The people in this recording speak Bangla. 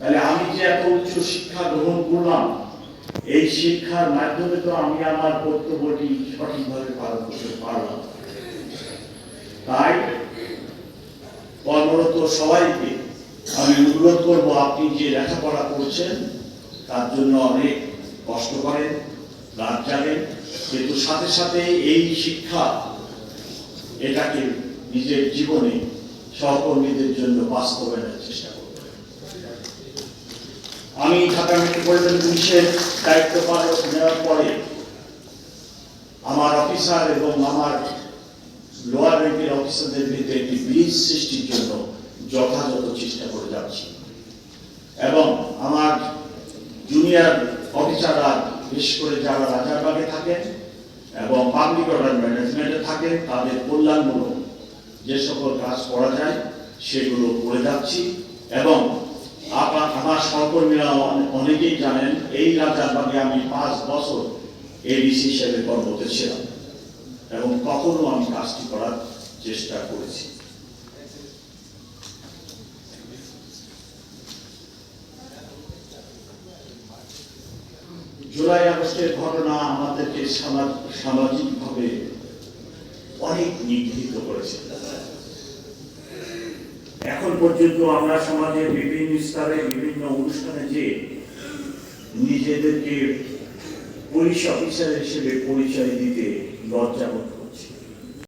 তাহলে আমি যে এত উচ্চ শিক্ষা গ্রহণ করলাম, এই শিক্ষার মাধ্যমে তো আমি আমার কর্তব্যটি সঠিকভাবে পালন করতে পারলাম। তাই কর্মরত সবাইকে আমি অনুরোধ করব, আপনি যে লেখাপড়া করছেন, তার জন্য অনেক কষ্ট করেন, রাত জাগেন, কিন্তু সাথে সাথে এই শিক্ষা এটাকে নিজের জীবনে সহকর্মীদের জন্য বাস্তবায়নের চেষ্টা করবেন আমি ঢাকা মেট্রোপলিটন পুলিশের দায়িত্ব পালন নেওয়ার পরে আমার অফিসার এবং আমার লোয়ার র্যাঙ্কের অফিসারদের ভিতরে একটি ব্রিজ সৃষ্টির জন্য যথাযথ চেষ্টা করে যাচ্ছি। এবং আমার জুনিয়র অফিসাররা, বিশেষ করে যারা রাজারবাগে থাকেন এবং পাবলিক অর্ডার ম্যানেজমেন্টে থাকে তাদের কল্যাণমূলক যে সকল কাজ করা যায়, সেগুলো করে যাচ্ছি এবং সহকর্মীরা অনেকেই জানেন, এই রাজারবাগে আমি পাঁচ বছর এডিসি হিসেবে কর্মরত ছিলাম এবং কখনো আমি কাজটি করার চেষ্টা করেছি। জুলাই আগস্টের ঘটনা আমাদেরকে সামা- সামাজিকভাবে অনেক নিগৃহীত করেছে। এখন পর্যন্ত আমরা সমাজের বিভিন্ন স্তরে, বিভিন্ন অনুষ্ঠানে যে নিজেদেরকে পুলিশ অফিসার হিসেবে পরিচয় দিতে লজ্জা বোধ।